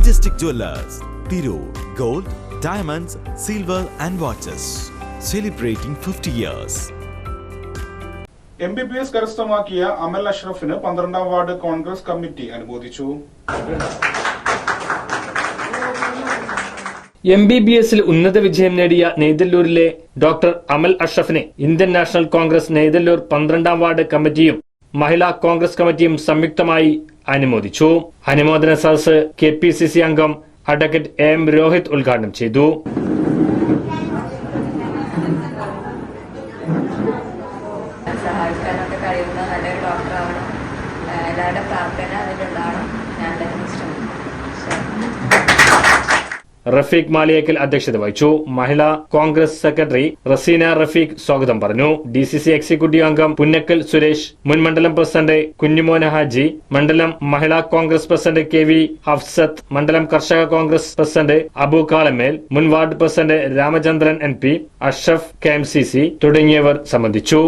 Majestic Jewelers, Thiru, Gold, Diamonds, Silver and Watches. Celebrating 50 years. M B B S കരസ്ഥമാക്കിയ അമൽ അഷ്റഫിന് പന്ത്രണ്ടാം ward Congress committee അനുമോദിച്ചു M B B എസിൽ ഉന്നത വിജയം നേടിയ നെയ്തല്ലൂരിലെ ഡോക്ടർ അമൽ അഷ്റഫിനെ ഇന്ത്യൻ നാഷണൽ കോൺഗ്രസ് നെയ്തല്ലൂർ പന്ത്രണ്ടാം വാർഡ് കമ്മിറ്റിയും മഹിളാ കോൺഗ്രസ് കമ്മിറ്റിയും സംയുക്തമായി അനുമോദിച്ചു. അനുമോദന സദസ് കെ പി സി സി അംഗം അഡ്വക്കേറ്റ് എ രോഹിത് ഉദ്ഘാടനം ചെയ്തു. സഹായിക്കാനൊക്കെ കഴിയുന്ന നല്ലൊരു ഡോക്ടറാവണം. ആഹ് എല്ലാവരുടെ പ്രാർത്ഥന അതിലുണ്ടാവണം റഫീഖ് മാലിയേക്കൽ അധ്യക്ഷത വഹിച്ചു. മഹിളാ കോൺഗ്രസ് സെക്രട്ടറി റസീന റഫീഖ് സ്വാഗതം പറഞ്ഞു. ഡി സി സി എക്സിക്യൂട്ടീവ് അംഗം പുന്നക്കൽ സുരേഷ് മുൻ മണ്ഡലം പ്രസിഡന്റ് കുഞ്ഞുമോൻ ഹാജി മണ്ഡലം Mahila Congress president K V Hafsath മണ്ഡലം കർഷക കോൺഗ്രസ് പ്രസിഡന്റ് അബു കാളമേൽ മുൻ ward president Ramachandran M P Ashraf K M C C തുടങ്ങിയവർ സംബന്ധിച്ചു.